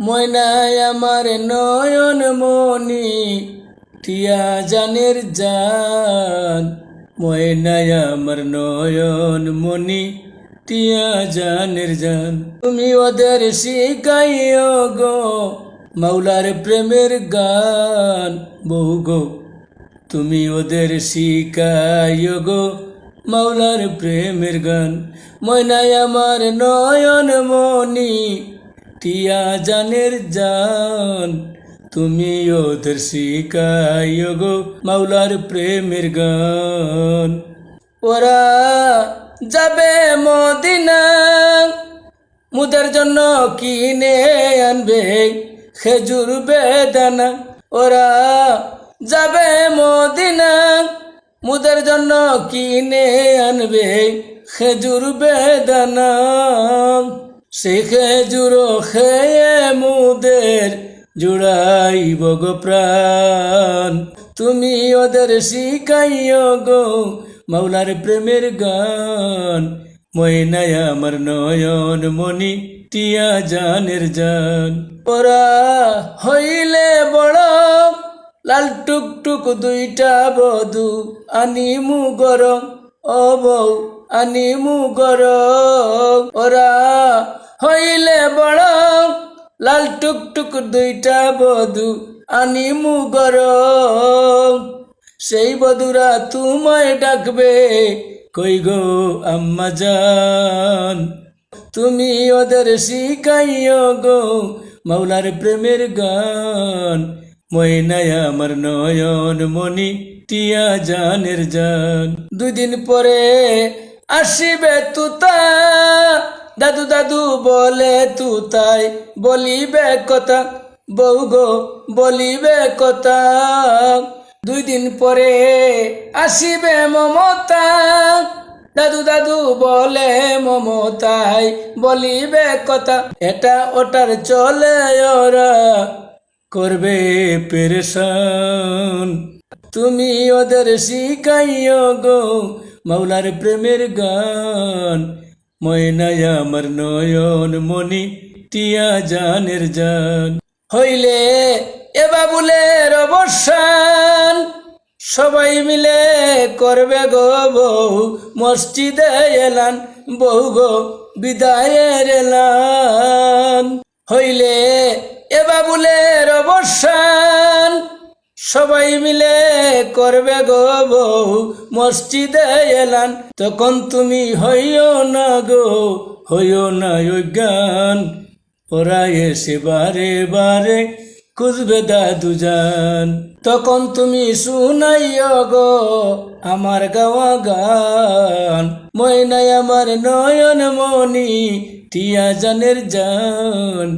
ময়নায় আমার নয়ন মনি টিয়া জানের জান। ময়নায় আমার নয়ন মনি টিয়া জানের জান। তুমি ওদের শিখাইও গো, মাওলার প্রেমের গান। বহু গো, তুমি ওদের শিখাইও গো, মাওলার প্রেমের গান। ময়নায় আমার নয়ন মনি টিয়া জানের জান তুমি ওদের শিখাইও গো মাওলার প্রেমের গান। ওরা যাবে মদিনা, মুদের জন্য কিনে আনবে খেজুর বেদানা। ওরা যাবে মদিনা, মুদের জন্য কিনে আনবে খেজুর বেদানা। সে খেজুর খেয়ে মুদের জুড়াইব গো প্রাণ। তুমি ওদের শিখাইও গো মাওলার প্রেমের গান। ময়নায় আমার নয়ন মনি টিয়া জানের জান। ওরা হইলে বড়, লাল টুক দুইটা বধু আনিমু গরম। ও আনিমু গরম। লাল টুক টুক দুইটা বধু আনিমু গরম। সেই বধুরা তোমায় ডাকবে, কই গো আম্মা জান? তুমি ওদের শিখাইও গো মাওলার প্রেমের গান। ময়নায় আমার নয়ন মনি টিয়া জানের জান। দুদিন পরে আসিবে তুতা দাদু দাদু বলে তু তাই, বলিবে কথা। বউ গো, বলিবে কথা। দুই দিন পরে আসিবে মমতা। দাদু দাদু বলে মমতাই, বলিবে কথা। এটা ওটার চলে ওরা, করবে পেরেশান। তুমি ওদের শিখাইও গো, মাওলার প্রেমের গান। ময়নায় আমার নয়ন মনি টিয়া জানের জান। হইলে এ বাবুলের অবসান। সবাই মিলে করবে গো বউ, মসজিদে এলান। বউ গো, বিদায়ের এলান। হইলে এ বাবুলের অবসান। সবাই মিলে করবে গো বউ, মসজিদে এলান। তখন তুমি হইও না গো, হইও না অজ্ঞান ওরা এসে বারে বারে খুঁজবে দাদু যান তখন তুমি শুনাইও গো আমার গাওয়া গান। ময়নায় আমার নয়ন মনি টিয়া জানের জান।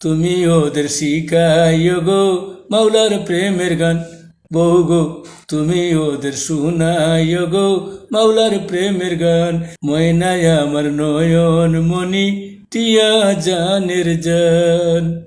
তুমি ওদের শিখাইও গো মাওলার প্রেমের গান। বহু গো, তুমি ওদের শুনাইও গো। মাওলার প্রেমের গান, ময়নায় আমার নয়ন মনি টিয়া জানের জান।